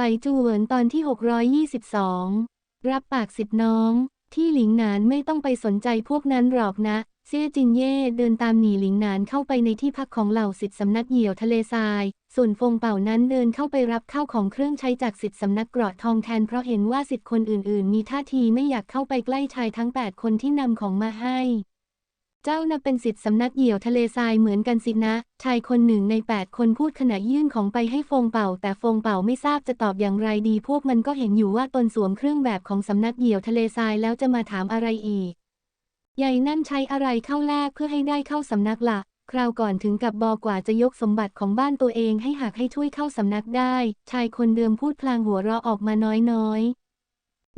ไปจูเหวินตอนที่ 622 รับปากสิทธิ์น้อง ที่หลิงหนานไม่ต้องไปสนใจพวกนั้นหรอกนะ เซี่ยจินเย่เดินตามหนีหลิงหนานเข้าไปในที่พักของเหล่าสิทธิสำนักเหี่ยวทะเลทราย ส่วนฟงเป่านั้นเดินเข้าไปรับข้าวของเครื่องใช้จากสิทธิสำนักกราะทองแทนเพราะเห็นว่าสิทธิคนอื่นๆ มีท่าทีไม่อยากเข้าไปใกล้ชายทั้ง 8 คนที่นำของมาให้ เจ้าน่ะเป็นสิทธิสำนักเหี่ยวทะเลทรายเหมือนกันสินะ ชายคนหนึ่งใน 8 คนพูดขณะยื่นของไปให้ฟงเป่า แต่ฟงเป่าไม่ทราบจะตอบอย่างไรดี พวกมันก็เห็นอยู่ว่าตนสวมเครื่องแบบของสำนักเหี่ยวทะเลทรายแล้วจะมาถามอะไรอีก ใหญ่นั่นใช้อะไรเข้าแลกเพื่อให้ได้เข้าสำนักละ่ะคราวก่อนถึงกับบอกว่าจะยกสมบัติของบ้านตัวเองให้หักให้ช่วยเข้าสำนักได้ ชายคนเดิมพูดพลางหัวเราะออกมาน้อยๆ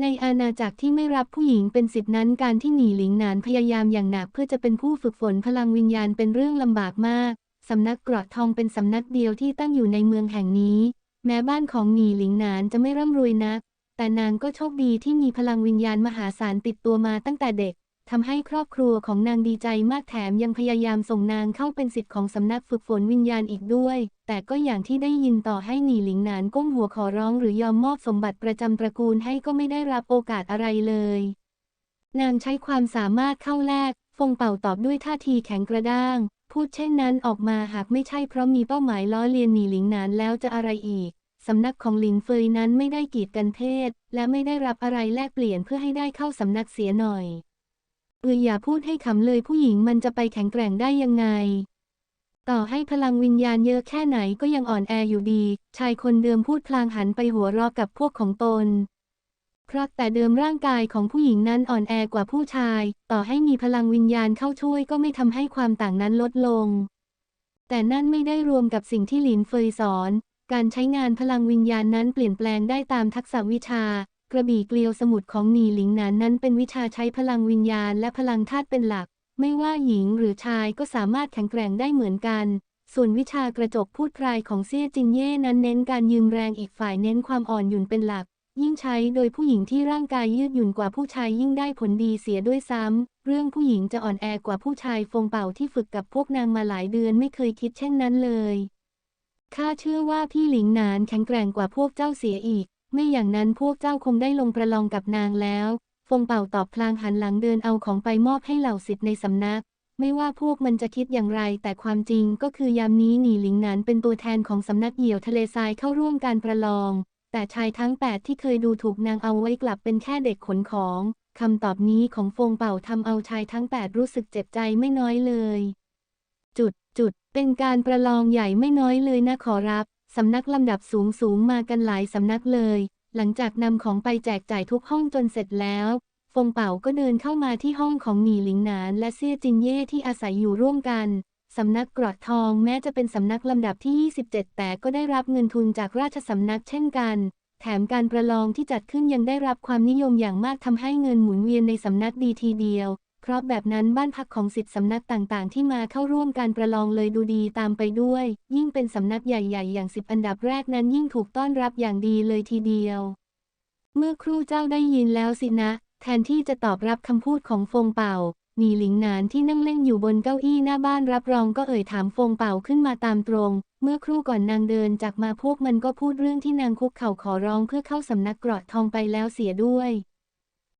ในอาณาจักรที่ไม่รับผู้หญิงเป็นสิทธินั้นการที่หนีหลิงหนานพยายามอย่างหนักเพื่อจะเป็นผู้ฝึกฝนพลังวิญญาณเป็นเรื่องลำบากมาก สำนักเกราะทองเป็นสำนักเดียวที่ตั้งอยู่ในเมืองแห่งนี้ แม้บ้านของหนีหลิงหนานจะไม่ร่ำรวยนัก แต่นางก็โชคดีที่มีพลังวิญญาณมหาศาลติดตัวมาตั้งแต่เด็ก ทำให้ครอบครัวของนางดีใจมากแถมยังพยายามส่งนางเข้าเป็นสิทธิ์ของสำนักฝึกฝนวิญญาณอีกด้วย แต่ก็อย่างที่ได้ยินต่อให้หนีหลิงหนานก้มหัวขอร้องหรือยอมมอบสมบัติประจำตระกูลให้ก็ไม่ได้รับโอกาสอะไรเลย นางใช้ความสามารถเข้าแลกฟงเป่าตอบด้วยท่าทีแข็งกระด้าง พูดเช่นนั้นออกมาหากไม่ใช่เพราะมีเป้าหมายล้อเลียนหนีหลิงหนานแล้วจะอะไรอีกสำนักของหลินเฟยนั้นไม่ได้กีดกันเพศ และไม่ได้รับอะไรแลกเปลี่ยนเพื่อให้ได้เข้าสำนักเสียหน่อย เอออย่าพูดให้ขำเลยผู้หญิงมันจะไปแข็งแกร่งได้ยังไง ต่อให้พลังวิญญาณเยอะแค่ไหนก็ยังอ่อนแออยู่ดี ชายคนเดิมพูดพลางหันไปหัวเรอกับพวกของตน เพราะแต่เดิมร่างกายของผู้หญิงนั้นอ่อนแอกว่าผู้ชาย ต่อให้มีพลังวิญญาณเข้าช่วยก็ไม่ทำให้ความต่างนั้นลดลง แต่นั่นไม่ได้รวมกับสิ่งที่หลินเฟยสอน การใช้งานพลังวิญญาณนั้นเปลี่ยนแปลงได้ตามทักษะวิชา กระบี่เกลียวสมุดของหนีหลิงหนานนั้นเป็นวิชาใช้พลังวิญญาณและพลังธาตุเป็นหลัก ไม่ว่าหญิงหรือชายก็สามารถแข็งแกร่งได้เหมือนกัน ส่วนวิชากระจกพูดพรายของเซี่ยจินเย่นั้นเน้นการยืมแรงอีกฝ่ายเน้นความอ่อนหยุ่นเป็นหลัก ยิ่งใช้โดยผู้หญิงที่ร่างกายยืดหยุ่นกว่าผู้ชายยิ่งได้ผลดีเสียด้วยซ้ำ เรื่องผู้หญิงจะอ่อนแอกว่าผู้ชายฟงเป่าที่ฝึกกับพวกนางมาหลายเดือนไม่เคยคิดเช่นนั้นเลยข้าเชื่อว่าพี่หลิงหนานแข็งแกร่งกว่าพวกเจ้าเสียอีก ไม่อย่างนั้นพวกเจ้าคงได้ลงประลองกับนางแล้ว ฟงเป่าตอบพลางหันหลังเดินเอาของไปมอบให้เหล่าสิทธิ์ในสำนัก ไม่ว่าพวกมันจะคิดอย่างไร แต่ความจริงก็คือยามนี้หนีหลิงหนานเป็นตัวแทนของสำนักเหี่ยวทะเลทรายเข้าร่วมการประลอง แต่ชายทั้งแปดที่เคยดูถูกนางเอาไว้กลับเป็นแค่เด็กขนของคำตอบนี้ของฟงเป่าทำเอาชายทั้งแปดรู้สึกเจ็บใจไม่น้อยเลย จุดจุดเป็นการประลองใหญ่ไม่น้อยเลยนะขอรับ สำนักลำดับสูงสูงมากันหลายสำนักเลย หลังจากนำของไปแจกจ่ายทุกห้องจนเสร็จแล้วฟงเป่าก็เดินเข้ามาที่ห้องของหนีหลิงหนาน และเซี่ยจินเย่ที่อาศัยอยู่ร่วมกัน สำนักกรอดทองแม้จะเป็นสำนักลำดับที่ 27 แต่ก็ได้รับเงินทุนจากราชสำนักเช่นกัน แถมการประลองที่จัดขึ้นยังได้รับความนิยมอย่างมากทำให้เงินหมุนเวียนในสำนักดีทีเดียว ราะแบบนั้นบ้านพักของสิทธิสำนักต่างๆ ที่มาเข้าร่วมการประลองเลยดูดีตามไปด้วย ยิ่งเป็นสำนักใหญ่ๆ อย่างสิบอันดับแรกนั้นยิ่งถูกต้อนรับอย่างดีเลยทีเดียว เมื่อครู่เจ้าได้ยินแล้วสินะ แทนที่จะตอบรับคำพูดของฟงเป่าหนีหลิงนานที่นั่งเล่นอยู่บนเก้าอี้หน้าบ้านรับรองก็เอ่ยถามฟงเป่าขึ้นมาตามตรง เมื่อครู่ก่อนนางเดินจากมาพวกมันก็พูดเรื่องที่นางคุกเข่าขอร้องเพื่อเข้าสำนักเกราะทองไปแล้วเสียด้วย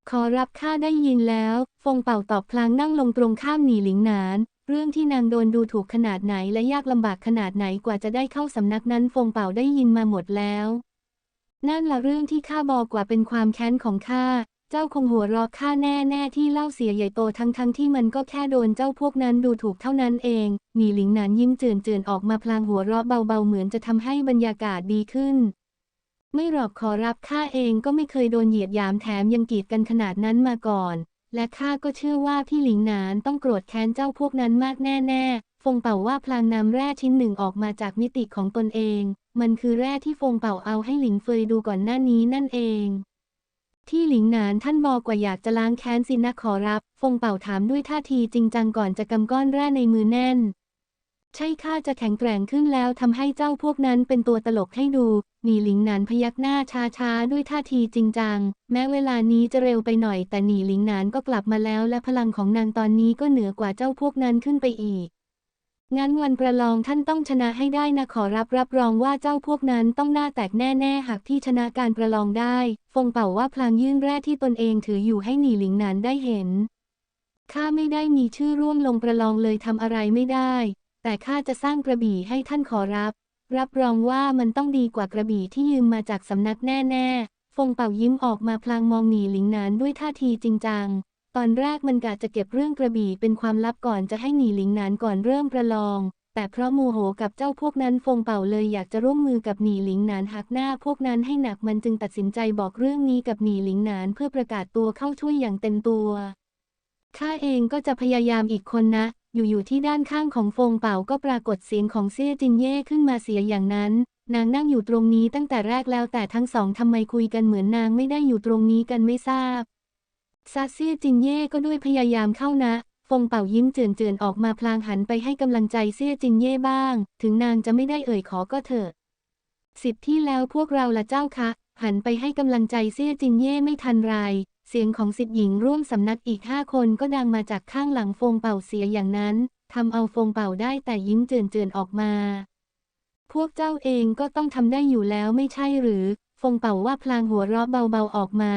ขอรับข้าได้ยินแล้ว ฟงเป่าตอบพลางนั่งลงตรงข้ามหนีหลิงหนาน เรื่องที่นางโดนดูถูกขนาดไหนและยากลำบากขนาดไหนกว่าจะได้เข้าสำนักนั้น ฟงเป่าได้ยินมาหมดแล้ว นั่นละเรื่องที่ข้าบอกกว่าเป็นความแค้นของข้า เจ้าคงหัวเราะข้าแน่แน่ๆที่เล่าเสียใหญ่โตทั้งทั้งที่มันก็แค่โดนเจ้าพวกนั้นดูถูกเท่านั้นเอง หนีหลิงหนานยิ้มเจือนเจือนออกมาพลางหัวเราะเบาๆเหมือนจะทำให้บรรยากาศดีขึ้น ไม่หรอกขอรับข้าเองก็ไม่เคยโดนเหยียดหยามแถมยังกีดกันขนาดนั้นมาก่อน และข้าก็เชื่อว่าพี่หลิงหนานต้องโกรธแค้นเจ้าพวกนั้นมากแน่ๆ ฟงเป่าว่าพลางนำแร่ชิ้นหนึ่งออกมาจากมิติของตนเอง มันคือแร่ที่ฟงเป่าเอาให้หลิงเฟยดูก่อนหน้านี้นั่นเอง ที่หลิงหนานท่านบอกว่าอยากจะล้างแค้นสินะขอรับ ฟงเป่าถามด้วยท่าทีจริงจังก่อนจะกำก้อนแร่ในมือแน่น ใช่ข้าจะแข็งแกร่งขึ้นแล้วทำให้เจ้าพวกนั้นเป็นตัวตลกให้ดู หนีหลิงหนานพยักหน้าช้าๆ ด้วยท่าทีจริงจัง แม้เวลานี้จะเร็วไปหน่อย แต่หนีหลิงหนานก็กลับมาแล้ว และพลังของนางตอนนี้ก็เหนือกว่าเจ้าพวกนั้นขึ้นไปอีก งั้นวันประลองท่านต้องชนะให้ได้นะขอรับรับรองว่าเจ้าพวกนั้นต้องหน้าแตกแน่ๆ หากที่ชนะการประลองได้ ฟงเป่าว่าพลางยื่นแร่ที่ตนเองถืออยู่ให้หนีหลิงหนานได้เห็นข้าไม่ได้มีชื่อร่วมลงประลองเลยทำอะไรไม่ได้ แต่ข้าจะสร้างกระบี่ให้ท่านขอรับ รับรองว่ามันต้องดีกว่ากระบี่ที่ยืมมาจากสำนักแน่ๆ ฟงเป่ายิ้มออกมาพลางมองหนีหลิงนานด้วยท่าทีจริงจัง ตอนแรกมันกะจะเก็บเรื่องกระบี่เป็นความลับก่อนจะให้หนีหลิงนานก่อนเริ่มประลอง แต่เพราะโมโหกับเจ้าพวกนั้นฟงเป่าเลยอยากจะร่วมมือกับหนีหลิงนานหักหน้าพวกนั้นให้หนักมันจึงตัดสินใจบอกเรื่องนี้กับหนีหลิงนานเพื่อประกาศตัวเข้าช่วยอย่างเต็มตัวข้าเองก็จะพยายามอีกคนนะ อยู่ๆที่ด้านข้างของฟงเป่าก็ปรากฏเสียงของเซี่ยจินเย่ขึ้นมาเสียอย่างนั้น นางนั่งอยู่ตรงนี้ตั้งแต่แรกแล้วแต่ทั้งสองทำไมคุยกันเหมือนนางไม่ได้อยู่ตรงนี้กันไม่ทราบซาเซียจินเย่ก็ด้วยพยายามเข้านะฟงเป่ายิ้มเจือนๆออกมาพลางหันไปให้กำลังใจเซี่ยจินเย่บ้าง ถึงนางจะไม่ได้เอ่ยขอก็เถอะ สิบที่แล้วพวกเราละเจ้าคะ หันไปให้กำลังใจเซี่ยจินเย่ไม่ทันไร เสียงของสิทธิหญิงร่วมสำนักอีกห้าคนก็ดังมาจากข้างหลังฟงเป่าเสียอย่างนั้นทำเอาฟงเป่าได้แต่ยิ้มเจือนๆออกมา พวกเจ้าเองก็ต้องทำได้อยู่แล้วไม่ใช่หรือ ฟงเป่าว่าพลางหัวเราะเบาๆออกมา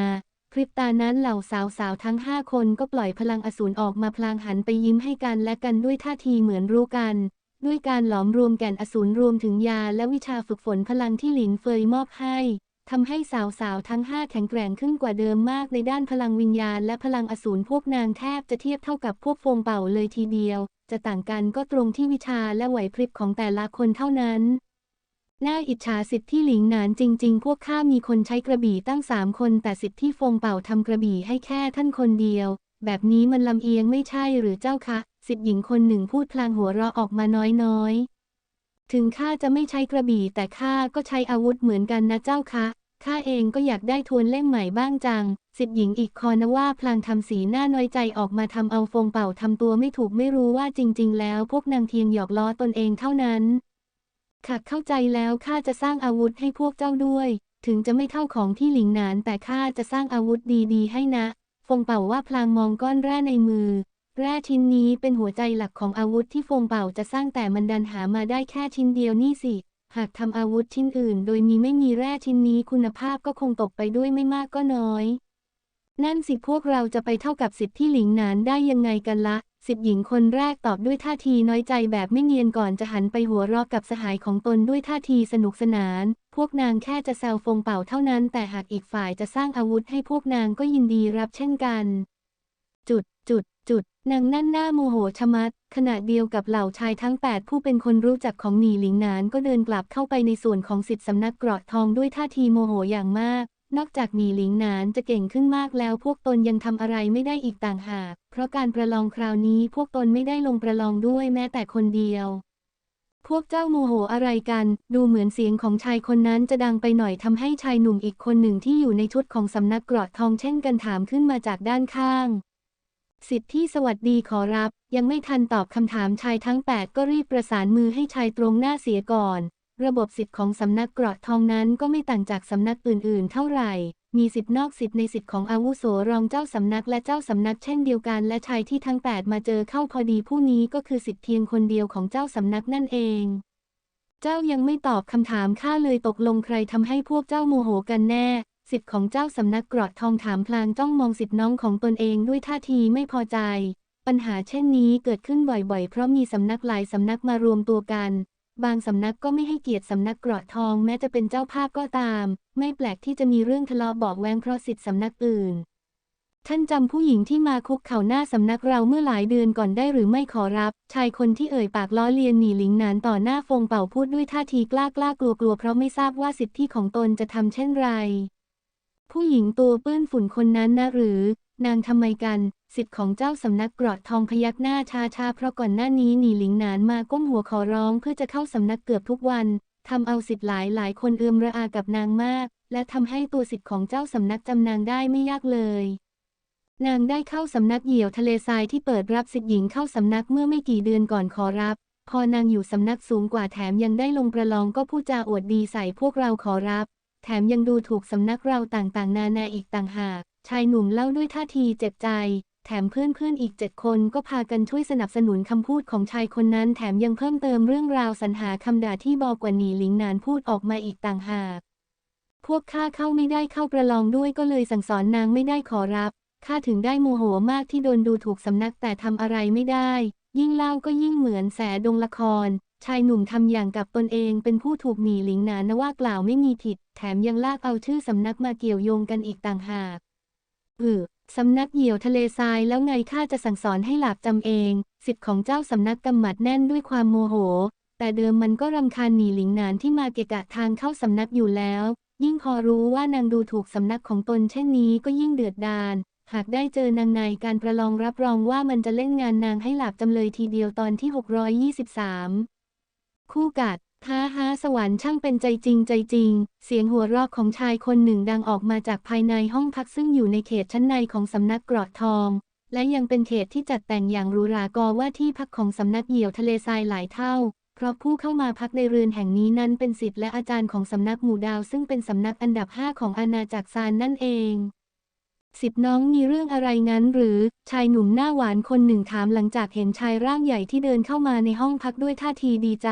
พริบตานั้นเหล่าสาวๆทั้งห้าคนก็ปล่อยพลังอสูรออกมาพลางหันไปยิ้มให้กันและกันด้วยท่าทีเหมือนรู้กัน ด้วยการหลอมรวมแก่นอสูรรวมถึงยาและวิชาฝึกฝนพลังที่หลินเฟยมอบให้ ทำให้สาวๆ ทั้งห้าแข็งแกร่งขึ้นกว่าเดิมมากในด้านพลังวิญญาณและพลังอสูรพวกนางแทบจะเทียบเท่ากับพวกฟงเป่าเลยทีเดียว จะต่างกันก็ตรงที่วิชาและไหวพริบของแต่ละคนเท่านั้น น่าอิจฉาสิทธิหลิงหนานจริง ๆ พวกข้ามีคนใช้กระบี่ตั้งสามคนแต่สิทธิฟงเป่าทำกระบี่ให้แค่ท่านคนเดียว แบบนี้มันลำเอียงไม่ใช่หรือเจ้าคะ สิทธิหญิงคนหนึ่งพูดพลางหัวเราะออกมาน้อยๆ ถึงข้าจะไม่ใช้กระบี่แต่ข้าก็ใช้อาวุธเหมือนกันนะเจ้าคะข้าเองก็อยากได้ทวนเล่มใหม่บ้างจัง สิทธิหญิงอีกคอนว่าพลางทำสีหน้าน้อยใจออกมาทำเอาฟงเป่าทำตัวไม่ถูกไม่รู้ว่าจริง ๆ แล้วพวกนางเทียงหยอกล้อตนเองเท่านั้น ค่ะเข้าใจแล้วข้าจะสร้างอาวุธให้พวกเจ้าด้วย ถึงจะไม่เท่าของที่หลิงหนานแต่ข้าจะสร้างอาวุธดีๆ ให้นะ ฟงเป่าว่าพลางมองก้อนแร่ในมือ แร่ชิ้นนี้เป็นหัวใจหลักของอาวุธที่ฟงเป่าจะสร้างแต่มันดันหามาได้แค่ชิ้นเดียวนี่สิ หากทำอาวุธชิ้นอื่น โดยมีไม่มีแร่ชิ้นนี้คุณภาพก็คงตกไปด้วยไม่มากก็น้อย นั่นสิพวกเราจะไปเท่ากับสิทธิ์ที่หลิงหนานได้ยังไงกันละสิทธิ์หญิงคนแรกตอบด้วยท่าทีน้อยใจแบบไม่เนียนก่อนจะหันไปหัวเราะกับสหายของตนด้วยท่าทีสนุกสนาน พวกนางแค่จะแซวฟงเป่าเท่านั้น แต่หากอีกฝ่ายจะสร้างอาวุธให้พวกนางก็ยินดีรับเช่นกัน จุดจุด นางนั่นหน้าโมโหชะมัด ขณะเดียวกับเหล่าชายทั้ง 8 ผู้เป็นคนรู้จักของหนีหลิงนานก็เดินกลับเข้าไปในส่วนของสิทธิสำนักเกราะทองด้วยท่าทีโมโหอย่างมาก นอกจากหนีหลิงนานจะเก่งขึ้นมากแล้วพวกตนยังทำอะไรไม่ได้อีกต่างหาก เพราะการประลองคราวนี้พวกตนไม่ได้ลงประลองด้วยแม้แต่คนเดียว พวกเจ้าโมโหอะไรกัน ดูเหมือนเสียงของชายคนนั้นจะดังไปหน่อยทำให้ชายหนุ่มอีกคนหนึ่งที่อยู่ในชุดของสำนักเกราะทองเช่นกันถามขึ้นมาจากด้านข้าง สิทธิที่สวัสดีขอรับ ยังไม่ทันตอบคำถามชายทั้ง 8 ก็รีบประสานมือให้ชายตรงหน้าเสียก่อน ระบบสิทธิ์ของสำนักเกราะทองนั้นก็ไม่ต่างจากสำนักอื่น ๆ เท่าไหร่มีสิทธินอกสิทธิ์ในสิทธิ์ของอาวุโสรองเจ้าสำนักและเจ้าสำนักเช่นเดียวกัน และชายที่ทั้ง 8 มาเจอเข้าพอดีผู้นี้ก็คือสิทธิ์เพียงคนเดียวของเจ้าสำนักนั่นเอง เจ้ายังไม่ตอบคำถามข้าเลยตกลงใครทำให้พวกเจ้าโมโหกันแน่ สิทธิ์ของเจ้าสำนักกราะทองถามพลางจ้องมองสิทธิ์น้องของตนเองด้วยท่าทีไม่พอใจ ปัญหาเช่นนี้เกิดขึ้นบ่อยๆ เพราะมีสำนักหลายสำนักมารวมตัวกัน บางสำนักก็ไม่ให้เกียรติสำนักกราะทองแม้จะเป็นเจ้าภาพก็ตาม ไม่แปลกที่จะมีเรื่องทะเลาะบอกแวงเพราะสิทธิ์สำนักอื่น ท่านจำผู้หญิงที่มาคุกเข่าหน้าสำนักเราเมื่อหลายเดือนก่อนได้หรือไม่ขอรับ ชายคนที่เอ่ยปากล้อเลียนหนีหลิงนานต่อหน้าฟงเป่าพูดด้วยท่าทีกล้ากล้ากลัวกลัวเพราะไม่ทราบว่าสิทธิของตนจะทำเช่นไร ผู้หญิงตัวเปื้อนฝุ่นคนนั้นนะหรือ นางทำไมกัน สิทธิ์ของเจ้าสำนักกราะทองพยักหน้าชาชาเพราะก่อนหน้านี้หนีหลิงหนานมาก้มหัวขอร้องเพื่อจะเข้าสำนักเกือบทุกวันทำเอาสิทธิ์หลายหลายคนเอือมระอากับนางมาก และทำให้ตัวสิทธิ์ของเจ้าสำนักจำนางได้ไม่ยากเลย นางได้เข้าสำนักเหยี่ยวทะเลทรายที่เปิดรับสิทธิ์หญิงเข้าสำนักเมื่อไม่กี่เดือนก่อนขอรับ พอนางอยู่สำนักสูงกว่าแถมยังได้ลงประลองก็พูดจาอวดดีใส่พวกเราขอรับ แถมยังดูถูกสำนักเราต่างๆ นานาอีกต่างหาก ชายหนุ่มเล่าด้วยท่าทีเจ็บใจ แถมเพื่อนๆ อีกเจ็ดคนก็พากันช่วยสนับสนุนคำพูดของชายคนนั้น แถมยังเพิ่มเติมเรื่องราวสรรหาคำด่าที่บอกว่าหนีหลิงนานพูดออกมาอีกต่างหาก พวกข้าเข้าไม่ได้เข้าประลองด้วยก็เลยสั่งสอนนางไม่ได้ขอรับ ข้าถึงได้โมโหมากที่โดนดูถูกสำนักแต่ทำอะไรไม่ได้ ยิ่งเล่าก็ยิ่งเหมือนแสดงละคร ชายหนุ่มทำอย่างกับตนเองเป็นผู้ถูกหนีหลิงหนานว่ากล่าวไม่มีผิด แถมยังลากเอาชื่อสำนักมาเกี่ยวโยงกันอีกต่างหากเออสำนักเหี่ยวทะเลทรายแล้วไงข้าจะสั่งสอนให้หลาบจำเอง สิทธิ์ของเจ้าสำนักกำหมัดแน่นด้วยความโมโห แต่เดิมมันก็รำคาญหนีหลิงหนานที่มาเกะกะทางเข้าสำนักอยู่แล้ว ยิ่งพอรู้ว่านางดูถูกสำนักของตนเช่นนี้ก็ยิ่งเดือดดาลหากได้เจอนางในการประลองรับรองว่ามันจะเล่นงานนางให้หลาบจำเลยทีเดียวตอนที่ 623 คู่กัดท้าฮาสวรรค์ช่างเป็นใจจริงใจจริง เสียงหัวเราะของชายคนหนึ่งดังออกมาจากภายในห้องพักซึ่งอยู่ในเขตชั้นในของสำนักกรอดทอง และยังเป็นเขตที่จัดแต่งอย่างหรูหรากอว่าที่พักของสำนักเหยี่ยวทะเลทรายหลายเท่า เพราะผู้เข้ามาพักในเรือนแห่งนี้นั้นเป็นศิษย์และอาจารย์ของสำนักหมู่ดาวซึ่งเป็นสำนักอันดับห้าของอาณาจักรซานนั่นเอง สิทธิ์น้องมีเรื่องอะไรงั้นหรือ ชายหนุ่มหน้าหวานคนหนึ่งถามหลังจากเห็นชายร่างใหญ่ที่เดินเข้ามาในห้องพักด้วยท่าทีดีใจ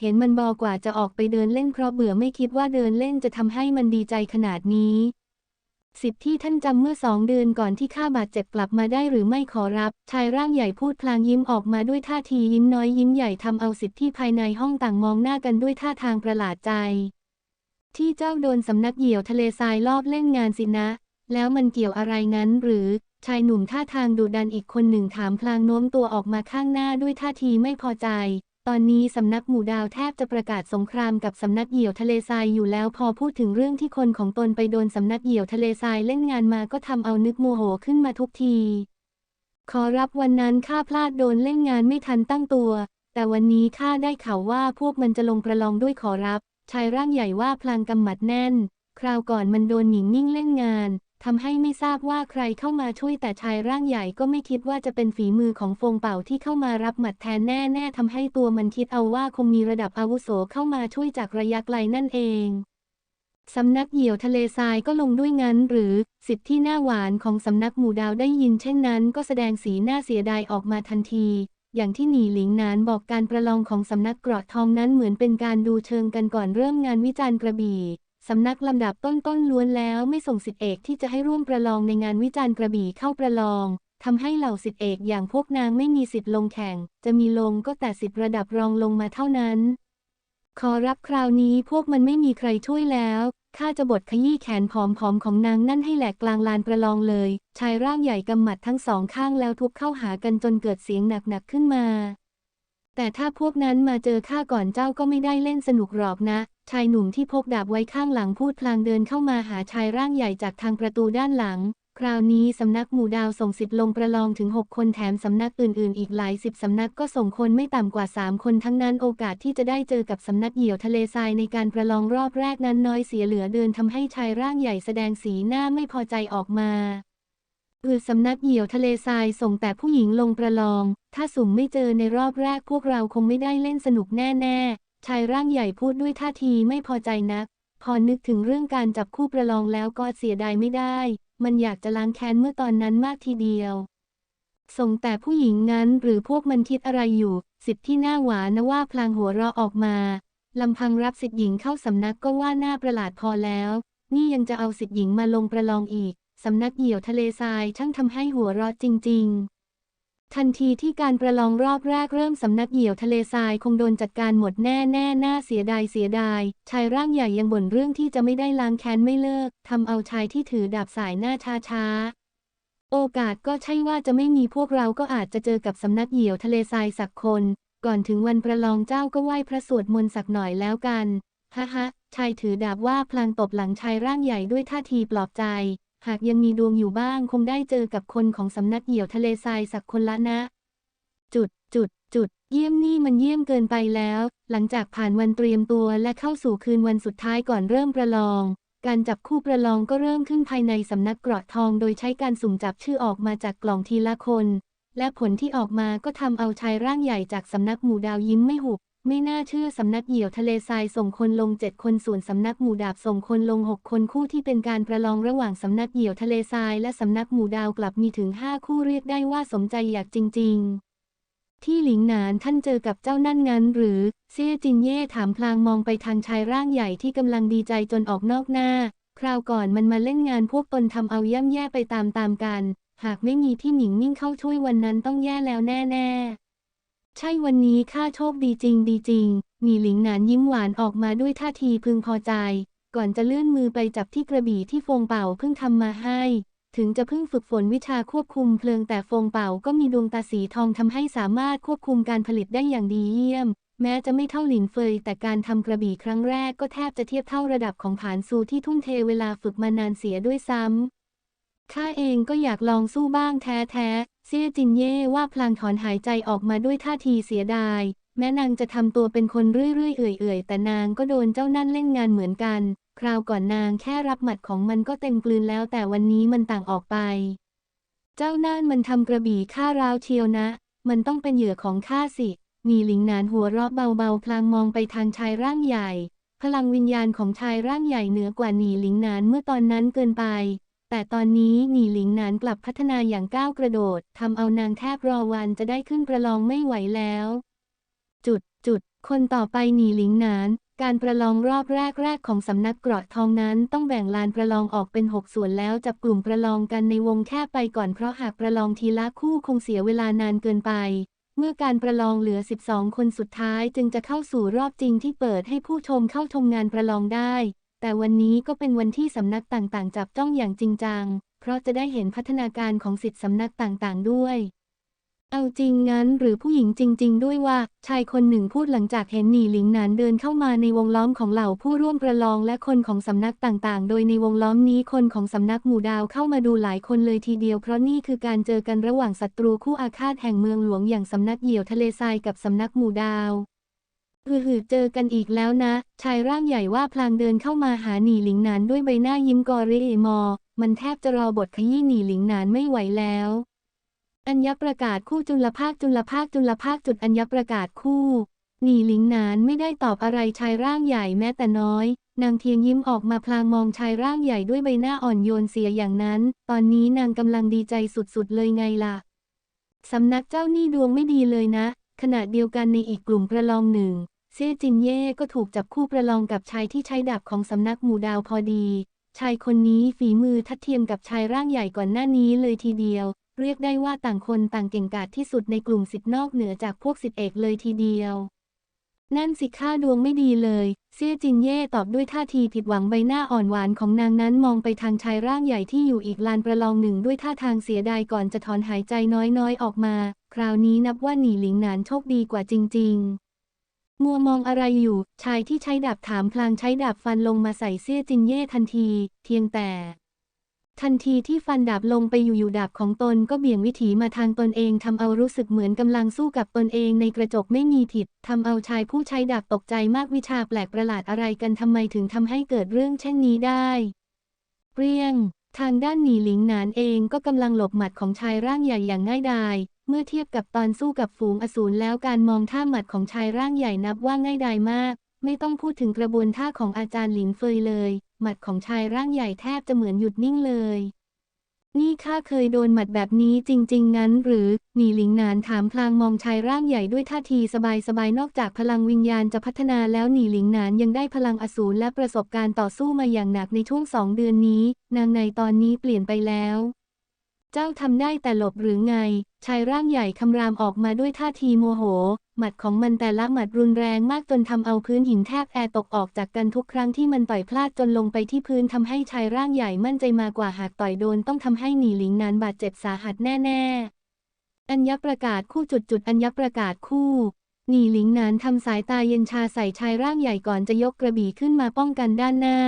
เห็นมันบอกว่าจะออกไปเดินเล่นเพราะเบื่อไม่คิดว่าเดินเล่นจะทำให้มันดีใจขนาดนี้สิทธิ์ที่ท่านจำเมื่อสองเดือนก่อนที่ข้าบาดเจ็บกลับมาได้หรือไม่ขอรับ ชายร่างใหญ่พูดพลางยิ้มออกมาด้วยท่าทียิ้มน้อยยิ้มใหญ่ทำเอาสิทธิ์ที่ภายในห้องต่างมองหน้ากันด้วยท่าทางประหลาดใจ ที่เจ้าโดนสำนักเหยี่ยวทะเลทรายลอบเล่นงานสินะ แล้วมันเกี่ยวอะไรงั้นหรือ ชายหนุ่มท่าทางดุดันอีกคนหนึ่งถามพลางโน้มตัวออกมาข้างหน้าด้วยท่าทีไม่พอใจ ตอนนี้สำนักหมู่ดาวแทบจะประกาศสงครามกับสำนักเหยี่ยวทะเลทรายอยู่แล้วพอพูดถึงเรื่องที่คนของตนไปโดนสำนักเหยี่ยวทะเลทรายเล่นงานมาก็ทำเอานึกโมโหขึ้นมาทุกที ขอรับวันนั้นข้าพลาดโดนเล่นงานไม่ทันตั้งตัว แต่วันนี้ข้าได้ข่าวว่าพวกมันจะลงประลองด้วยขอรับ ชายร่างใหญ่ว่าพลางกำหมัดแน่น คราวก่อนมันโดนหญิงนิ่งเล่นงาน ทำให้ไม่ทราบว่าใครเข้ามาช่วยแต่ชายร่างใหญ่ก็ไม่คิดว่าจะเป็นฝีมือของฟงเป่าที่เข้ามารับหมัดแทนแน่ๆทำให้ตัวมันคิดเอาว่าคงมีระดับอาวุโสเข้ามาช่วยจากระยะไกลนั่นเองสำนักเหี่ยวทะเลทรายก็ลงด้วยงั้นหรือ สิทธิ์ที่หน้าหวานของสำนักหมู่ดาวได้ยินเช่นนั้นก็แสดงสีหน้าเสียดายออกมาทันที อย่างที่หนีหลิงนานบอกการประลองของสำนักกรอดทองนั้นเหมือนเป็นการดูเชิงกันก่อนเริ่มงานวิจารณ์กระบี่ สำนักลำดับต้นๆล้วนแล้วไม่ส่งสิทธิเอกที่จะให้ร่วมประลองในงานวิจารณ์กระบี่เข้าประลองทำให้เหล่าสิทธิเอกอย่างพวกนางไม่มีสิทธิ์ลงแข่ง จะมีลงก็แต่สิทธิระดับรองลงมาเท่านั้น ขอรับคราวนี้พวกมันไม่มีใครช่วยแล้วข้าจะบดขยี้แขนผอมๆของนางนั่นให้แหลกกลางลานประลองเลย ชายร่างใหญ่กำหมัดทั้งสองข้างแล้วทุบเข้าหากันจนเกิดเสียงหนักๆขึ้นมา แต่ถ้าพวกนั้นมาเจอข้าก่อนเจ้าก็ไม่ได้เล่นสนุกหรอกนะ ชายหนุ่มที่พกดาบไว้ข้างหลังพูดพลางเดินเข้ามาหาชายร่างใหญ่จากทางประตูด้านหลัง คราวนี้สำนักหมู่ดาวส่งสิทธิ์ลงประลองถึง 6 คนแถมสำนักอื่นๆ อีกหลายสิบสำนักก็ส่งคนไม่ต่ำกว่า 3 คนทั้งนั้นโอกาสที่จะได้เจอกับสำนักเหยี่ยวทะเลทรายในการประลองรอบแรกนั้นน้อยเสียเหลือเดินทำให้ชายร่างใหญ่แสดงสีหน้าไม่พอใจออกมา อือสำนักเหี่ยวทะเลทรายส่งแต่ผู้หญิงลงประลอง ถ้าสุ่มไม่เจอในรอบแรกพวกเราคงไม่ได้เล่นสนุกแน่ๆ ชายร่างใหญ่พูดด้วยท่าทีไม่พอใจนัก พอนึกถึงเรื่องการจับคู่ประลองแล้วก็เสียดายไม่ได้ มันอยากจะล้างแค้นเมื่อตอนนั้นมากทีเดียว ส่งแต่ผู้หญิงนั้นหรือพวกมันคิดอะไรอยู่ สิทธิ์ที่หน้าหวานนว่าพลางหัวเราะออกมาลำพังรับสิทธิ์หญิงเข้าสำนักก็ว่าหน้าประหลาดพอแล้ว นี่ยังจะเอาสิทธิ์หญิงมาลงประลองอีก สำนักเหี่ยวทะเลทรายช่างทำให้หัวเราะจริง ๆ ทันทีที่การประลองรอบแรกเริ่มสำนักเหี่ยวทะเลทรายคงโดนจัดการหมดแน่แน่น่าเสียดายเสียดาย ชายร่างใหญ่ยังบ่นเรื่องที่จะไม่ได้ล้างแค้นไม่เลิกทำเอาชายที่ถือดาบสายหน้าช้าช้าๆโอกาสก็ใช่ว่าจะไม่มีพวกเราก็อาจจะเจอกับสำนักเหี่ยวทะเลทรายสักคน ก่อนถึงวันประลองเจ้าก็ไหว้พระสวดมนต์สักหน่อยแล้วกัน ฮะฮะชายถือดาบว่าพลางตบหลังชายร่างใหญ่ด้วยท่าทีปลอบใจ หากยังมีดวงอยู่บ้างคงได้เจอกับคนของสำนักเหยี่ยวทะเลทรายสักคนละนะ จุดจุดจุด เยี่ยมนี่มันเยี่ยมเกินไปแล้ว หลังจากผ่านวันเตรียมตัวและเข้าสู่คืนวันสุดท้ายก่อนเริ่มประลอง การจับคู่ประลองก็เริ่มขึ้นภายในสำนักเกราะทอง โดยใช้การสุ่มจับชื่อออกมาจากกล่องทีละคน และผลที่ออกมาก็ทำเอาชายร่างใหญ่จากสำนักหมู่ดาวยิ้มไม่หุบ ไม่น่าเชื่อสำนักเหี่ยวทะเลทรายส่งคนลงเจ็ดคนส่วนสำนักหมู่ดาบส่งคนลงหกคนคู่ที่เป็นการประลองระหว่างสำนักเหี่ยวทะเลทรายและสำนักหมู่ดาวกลับมีถึงห้าคู่เรียกได้ว่าสมใจอยากจริง ๆ ที่หลิงหนานท่านเจอกับเจ้านั่นงั้นหรือเซี่ยจินเย่ถามพลางมองไปทางชายร่างใหญ่ที่กำลังดีใจจนออกนอกหน้า คราวก่อนมันมาเล่นงานพวกตนทำเอาย่ำแย่ไปตามๆกัน หากไม่มีที่หนิงนิ่งเข้าช่วยวันนั้นต้องแย่แล้วแน่ ๆ ใช่วันนี้ข้าโชคดีจริงดีจริงหนีหลิงหนานยิ้มหวานออกมาด้วยท่าทีพึงพอใจ ก่อนจะเลื่อนมือไปจับที่กระบี่ที่ฟงเป่าเพิ่งทำมาให้ ถึงจะเพิ่งฝึกฝนวิชาควบคุมเพลิงแต่ฟงเป่าก็มีดวงตาสีทองทำให้สามารถควบคุมการผลิตได้อย่างดีเยี่ยม แม้จะไม่เท่าหลินเฟย แต่การทำกระบี่ครั้งแรกก็แทบจะเทียบเท่าระดับของผานซูที่ทุ่มเทเวลาฝึกมานานเสียด้วยซ้ำข้าเองก็อยากลองสู้บ้างแท้ๆ เซี่ยจินเย่ว่าพลางถอนหายใจออกมาด้วยท่าทีเสียดาย แม้นางจะทำตัวเป็นคนเรื่อยๆเอื่อยๆ แต่นางก็โดนเจ้านั่นเล่นงานเหมือนกัน คราวก่อนนางแค่รับหมัดของมันก็เต็มกลืนแล้วแต่วันนี้มันต่างออกไป เจ้านั่นมันทำกระบี่ข้าร้าวเชียวนะ มันต้องเป็นเหยื่อของข้าสิมีหลิงนานหัวเราะเบาๆพลางมองไปทางชายร่างใหญ่ พลังวิญญาณของชายร่างใหญ่เหนือกว่าหนีหลิงนานเมื่อตอนนั้นเกินไป แต่ตอนนี้หนีหลิงหนานกลับพัฒนาอย่างก้าวกระโดดทำเอานางแทบรอวันจะได้ขึ้นประลองไม่ไหวแล้ว จุดจุด คนต่อไปหนีหลิงหนานการประลองรอบแรกแรกของสำนักเกราะทองนั้นต้องแบ่งลานประลองออกเป็นหกส่วนแล้วจับกลุ่มประลองกันในวงแคบไปก่อนเพราะหากประลองทีละคู่คงเสียเวลานานเกินไป เมื่อการประลองเหลือ 12 คนสุดท้ายจึงจะเข้าสู่รอบจริงที่เปิดให้ผู้ชมเข้าชมงานประลองได้ แต่วันนี้ก็เป็นวันที่สำนักต่างๆ จับจ้องอย่างจริงจัง เพราะจะได้เห็นพัฒนาการของสิทธิสำนักต่างๆ ด้วย เอาจริงงั้นหรือผู้หญิงจริง ๆ ด้วยว่า ชายคนหนึ่งพูดหลังจากเห็นหนีหลิงหนานเดินเข้ามาในวงล้อมของเหล่าผู้ร่วมประลองและคนของสำนักต่างๆ โดยในวงล้อมนี้คนของสำนักหมู่ดาวเข้ามาดูหลายคนเลยทีเดียว เพราะนี่คือการเจอกันระหว่างศัตรูคู่อาฆาตแห่งเมืองหลวงอย่างสำนักเหยี่ยวทะเลทรายกับสำนักหมู่ดาว ฮือหือเจอกันอีกแล้วนะ ชายร่างใหญ่ว่าพลางเดินเข้ามาหาหนีหลิงหนานด้วยใบหน้ายิ้มกอริมอ มันแทบจะรอบทขยี้หนีหลิงหนานไม่ไหวแล้ว อัญญประกาศคู่จุลภาคจุลภาคจุลภาคจุดอัญญประกาศคู่หนีหลิงหนานไม่ได้ตอบอะไรชายร่างใหญ่แม้แต่น้อย นางเทียงยิ้มออกมาพลางมองชายร่างใหญ่ด้วยใบหน้าอ่อนโยนเสียอย่างนั้น ตอนนี้นางกำลังดีใจสุดๆเลยไงล่ะสำนักเจ้านี่ดวงไม่ดีเลยนะ ขณะเดียวกันในอีกกลุ่มประลองหนึ่ง เซี่ยจินเย่ก็ถูกจับคู่ประลองกับชายที่ใช้ดาบของสำนักหมู่ดาวพอดี ชายคนนี้ฝีมือทัดเทียมกับชายร่างใหญ่ก่อนหน้านี้เลยทีเดียว เรียกได้ว่าต่างคนต่างเก่งกาจที่สุดในกลุ่มสิทธินอกเหนือจากพวกสิทธิเอกเลยทีเดียว นั่นสิข้าดวงไม่ดีเลย เซี่ยจินเย่ตอบด้วยท่าทีผิดหวังใบหน้าอ่อนหวานของนางนั้นมองไปทางชายร่างใหญ่ที่อยู่อีกลานประลองหนึ่งด้วยท่าทางเสียดายก่อนจะถอนหายใจน้อยๆออกมา คราวนี้นับว่าหนีหลิงหนานโชคดีกว่าจริง ๆ มัวมองอะไรอยู่ ชายที่ใช้ดาบถามพลางใช้ดาบฟันลงมาใส่เซี่ยจินเย่ทันทีเพียงแต่ ทันทีที่ฟันดาบลงไปอยู่อยู่ดาบของตนก็เบี่ยงวิถีมาทางตนเองทำเอารู้สึกเหมือนกำลังสู้กับตนเองในกระจกไม่มีผิดทำเอาชายผู้ใช้ดาบตกใจมากวิชาแปลกประหลาดอะไรกันทำไมถึงทำให้เกิดเรื่องเช่นนี้ได้เปรี้ยงทางด้านหนีหลิงหนานเองก็กำลังหลบหมัดของชายร่างใหญ่อย่างง่ายดาย มื่อเทียบกับตอนสู้กับฝูงอสูรแล้วการมองท่าหมัดของชายร่างใหญ่นับว่าง่ายดายมาก ไม่ต้องพูดถึงกระบวนท่าของอาจารย์หลินเฟยเลย หมัดของชายร่างใหญ่แทบจะเหมือนหยุดนิ่งเลย นี่ข้าเคยโดนหมัดแบบนี้จริง ๆ งั้น หรือหนีหลิงนานถามพลางมองชายร่างใหญ่ด้วยท่าทีสบายๆนอกจากพลังวิญญาณจะพัฒนาแล้วหนีหลิงนานยังได้พลังอสูรและประสบการณ์ต่อสู้มาอย่างหนักในช่วงสองเดือนนี้ นางในตอนนี้เปลี่ยนไปแล้ว เจ้าทำได้แต่หลบหรือไง ชายร่างใหญ่คำรามออกมาด้วยท่าทีโมโห หมัดของมันแต่ละหมัดรุนแรงมากจนทำเอาพื้นหินแทบแอรตกออกจากกันทุกครั้งที่มันต่อยพลาดจนลงไปที่พื้นทำให้ชายร่างใหญ่มั่นใจมากว่าหากต่อยโดนต้องทำให้หนีหลิงนานบาดเจ็บสาหัสแน่ๆ อัญญประกาศคู่จุดจุดอัญญประกาศคู่หนีหลิงนานทำสายตาเย็นชาใส่ชายร่างใหญ่ก่อนจะยกกระบี่ขึ้นมาป้องกันด้านหน้า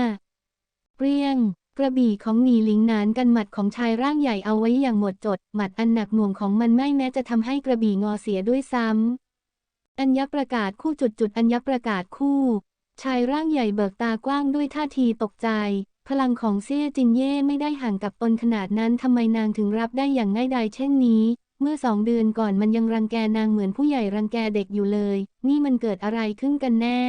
เปรี้ยง กระบี่ของหนีหลิงนานกันหมัดของชายร่างใหญ่เอาไว้อย่างหมดจด หมัดอันหนักหน่วงของมันไม่แม้จะทำให้กระบี่งอเสียด้วยซ้ำอัญญประกาศคู่จุดจุดอัญญประกาศคู่ ชายร่างใหญ่เบิกตากว้างด้วยท่าทีตกใจ พลังของเซี่ยจินเย่ไม่ได้ห่างกับตนขนาดนั้นทำไมนางถึงรับได้อย่างง่ายดายเช่นนี้ เมื่อสองเดือนก่อนมันยังรังแกนางเหมือนผู้ใหญ่รังแกเด็กอยู่เลย นี่มันเกิดอะไรขึ้นกันแน่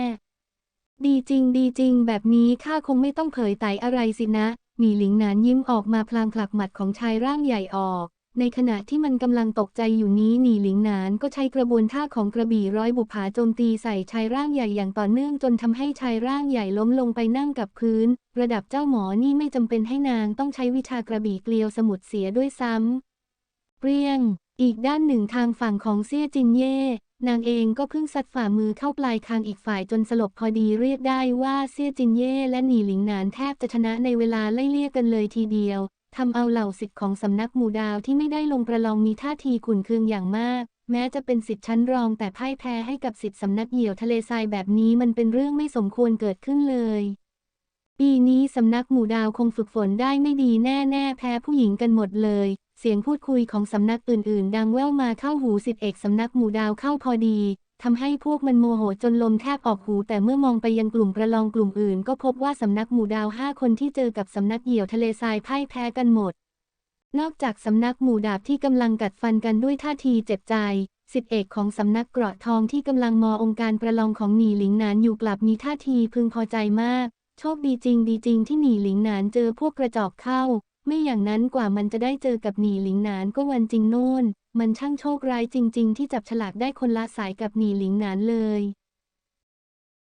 ดีจริงดีจริง แบบนี้ข้าคงไม่ต้องเผยไตอะไรสินะ หมีหลิงหนานยิ้มออกมาพลางผลักหมัดของชายร่างใหญ่ออก ในขณะที่มันกำลังตกใจอยู่นี้หนีหลิงหนานก็ใช้กระบวนท่าของกระบี่ร้อยบุผาโจมตีใส่ชายร่างใหญ่อย่างต่อเนื่องจนทำให้ชายร่างใหญ่ล้มลงไปนั่งกับพื้น ระดับเจ้าหมอนี่ไม่จำเป็นให้นางต้องใช้วิชากระบี่เกลียวสมุดเสียด้วยซ้ำเปรี้ยง อีกด้านหนึ่งทางฝั่งของเซี่ยจินเย่ นางเองก็เพิ่งซัดฝ่ามือเข้าปลายคางอีกฝ่ายจนสลบพอดีเรียกได้ว่าเซี่ยจินเย่และหนีหลิงหนานแทบจะชนะในเวลาไล่เลี่ยกันเลยทีเดียวทำเอาเหล่าสิทธิ์ของสำนักหมู่ดาวที่ไม่ได้ลงประลองมีท่าทีขุ่นเคืองอย่างมาก แม้จะเป็นสิทธิ์ชั้นรองแต่พ่ายแพ้ให้กับสิทธิ์สำนักเหี่ยวทะเลทรายแบบนี้มันเป็นเรื่องไม่สมควรเกิดขึ้นเลย ปีนี้สำนักหมู่ดาวคงฝึกฝนได้ไม่ดีแน่ๆแพ้ผู้หญิงกันหมดเลย เสียงพูดคุยของสำนักอื่นๆ ดังแว่วมาเข้าหูสิทธิเอกสำนักหมู่ดาวเข้าพอดีทำให้พวกมันโมโหจนลมแทบออกหู แต่เมื่อมองไปยังกลุ่มประลองกลุ่มอื่น ก็พบว่าสำนักหมู่ดาวห้าคนที่เจอกับสำนักเหี่ยวทะเลทรายพ่ายแพ้กันหมด นอกจากสำนักหมู่ดาบที่กำลังกัดฟันกันด้วยท่าทีเจ็บใจสิทธิเอกของสำนักเกราะทองที่กำลังมอองค์การประลองของหนีหลิงหนานอยู่กลับมีท่าทีพึงพอใจมาก โชคดีจริงดีจริงที่หนีหลิงหนานเจอพวกกระจอกเข้า ไม่อย่างนั้นกว่ามันจะได้เจอกับหนีหลิงหนานก็วันจริงโน่น มันช่างโชคร้ายจริง ๆ ที่จับฉลากได้คนละสายกับหนีหลิงหนานเลย